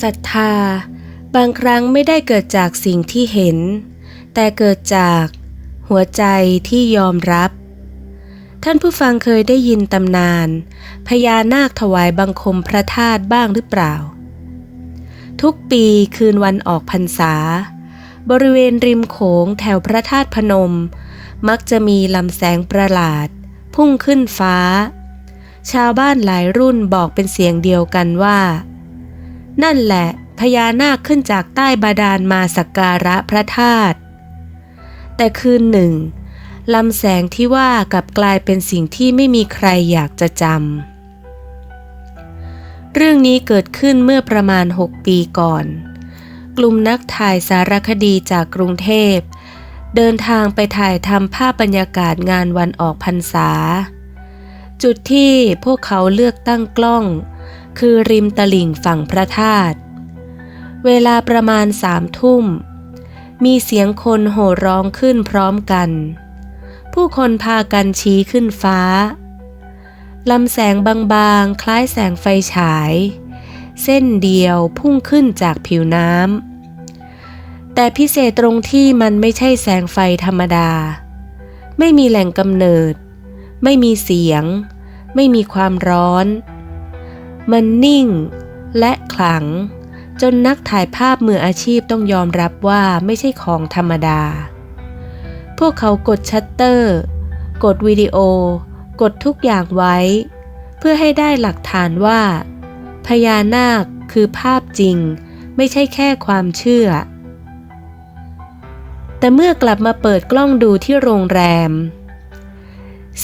ศรัทธา บางครั้งไม่ได้เกิดจากสิ่งที่เห็น แต่เกิดจากหัวใจที่ยอมรับ ท่านผู้ฟังเคยได้ยินตำนาน พญานาคถวายบังคมพระธาตุบ้างหรือเปล่า ทุกปีคืนวันออกพรรษา บริเวณริมโขงแถวพระธาตุพนม มักจะมีลำแสงประหลาด พุ่งขึ้นฟ้า ชาวบ้านหลายรุ่นบอกเป็นเสียงเดียวกันว่า นั่นแหละพญานาคขึ้นจากใต้บาดาลมาสักการะพระธาตุแต่คืนหนึ่งลำแสงที่ว่ากลับกลายเป็นสิ่งที่ไม่มีใครอยากจะจำเรื่องนี้เกิดขึ้นเมื่อประมาณ 6 ปีก่อน กลุ่มนักถ่ายสารคดีจากกรุงเทพ เดินทางไปถ่ายทำภาพบรรยากาศงานวันออกพรรษา จุดที่พวกเขาเลือกตั้งกล้อง คือริมตลิ่งฝั่งพระธาตุ เวลาประมาณสามทุ่ม มีเสียงคนโห่ร้องขึ้นพร้อมกัน ผู้คนพากันชี้ขึ้นฟ้า ลำแสงบางๆ คล้ายแสงไฟฉาย เส้นเดียวพุ่งขึ้นจากผิวน้ำ แต่พิเศษตรงที่มันไม่ใช่แสงไฟธรรมดา ไม่มีแหล่งกำเนิด ไม่มีเสียง ไม่มีความร้อน มันนิ่งและขลัง จนนักถ่ายภาพมืออาชีพต้องยอมรับว่าไม่ใช่ของธรรมดา พวกเขากดชัตเตอร์ กดวิดีโอ กดทุกอย่างไว้ เพื่อให้ได้หลักฐานว่า พญานาคคือภาพจริง ไม่ใช่แค่ความเชื่อ แต่เมื่อกลับมาเปิดกล้องดูที่โรงแรม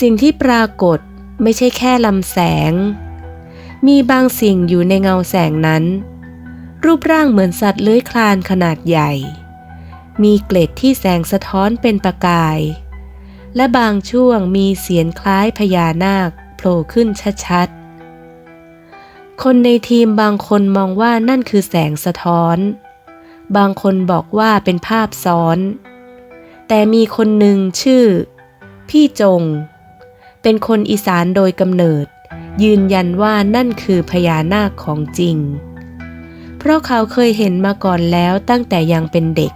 สิ่งที่ปรากฏไม่ใช่แค่ลำแสง มีบางสิ่งอยู่ในเงาแสงนั้น รูปร่างเหมือนสัตว์เลื้อยคลานขนาดใหญ่ มีเกล็ดที่แสงสะท้อนเป็นประกาย และบางช่วงมีเสียงคล้ายพญานาคโผล่ขึ้นชัดๆ คนในทีมบางคนมองว่านั่นคือแสงสะท้อน บางคนบอกว่าเป็นภาพซ้อน แต่มีคนหนึ่งชื่อ พี่จง เป็นคนอีสานโดยกำเนิด ยืนยันว่านั่นคือพญานาคของจริง เพราะเขาเคยเห็นมาก่อนแล้วตั้งแต่ยังเป็นเด็ก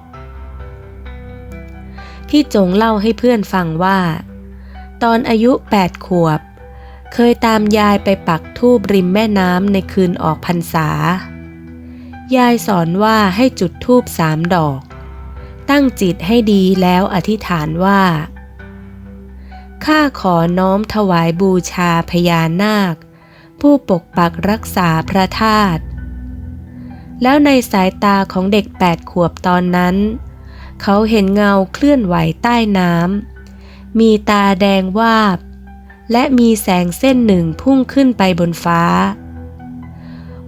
พี่จงเล่าให้เพื่อนฟังว่า ตอนอายุ8ขวบ เคยตามยายไปปักทูบริมแม่น้ำในคืนออกพรรษา ยายสอนว่าให้จุดทูบสามดอก ตั้งจิตให้ดีแล้วอธิษฐานว่า ข้าขอน้อมถวายบูชาพญานาค ผู้ปกปักรักษาพระธาตุแล้วในสายตาของเด็กแปดขวบตอนนั้น เขาเห็นเงาเคลื่อนไหวใต้น้ำมีตาแดงวาบ และมีแสงเส้นหนึ่งพุ่งขึ้นไปบนฟ้า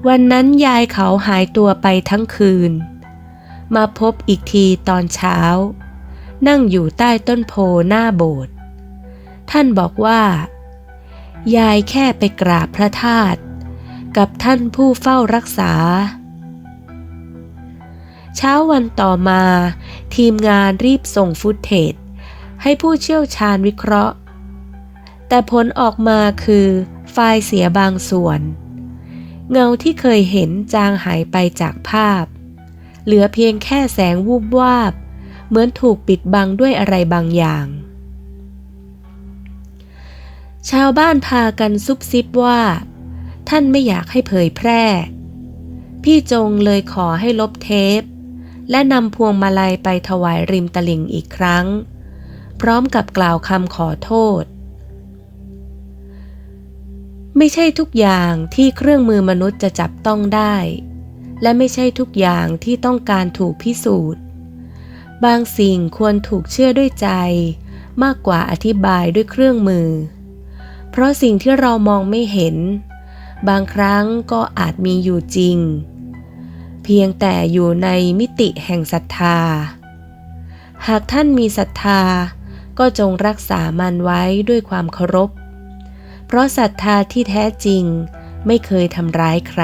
วันนั้นยายเขาหายตัวไปทั้งคืน มาพบอีกทีตอนเช้า นั่งอยู่ใต้ต้นโพหน้าโบสถ์ ท่านบอกว่า ยายแค่ไปกราบพระธาตุกับท่านผู้เฝ้ารักษา เช้าวันต่อมา ทีมงานรีบส่งฟุตเทจให้ผู้เชี่ยวชาญวิเคราะห์ แต่ผลออกมาคือไฟล์เสียบางส่วน เงาที่เคยเห็นจางหายไปจากภาพ เหลือเพียงแค่แสงวูบวาบ เหมือนถูกปิดบังด้วยอะไรบางอย่าง ชาวบ้านพากันซุบซิบว่า ท่านไม่อยากให้เผยแพร่ พี่จงเลยขอให้ลบเทป และนำพวงมาลัยไปถวายริมตลิ่งอีกครั้ง พร้อมกับกล่าวคำขอโทษ ไม่ใช่ทุกอย่างที่เครื่องมือมนุษย์จะจับต้องได้ และไม่ใช่ทุกอย่างที่ต้องการถูกพิสูจน์ บางสิ่งควรถูกเชื่อด้วยใจมากกว่าอธิบายด้วยเครื่องมือ เพราะสิ่งที่เรามองไม่เห็น บางครั้งก็อาจมีอยู่จริง เพียงแต่อยู่ในมิติแห่งศรัทธา หากท่านมีศรัทธาก็จงรักษามันไว้ด้วยความเคารพ เพราะศรัทธาที่แท้จริงไม่เคยทำร้ายใคร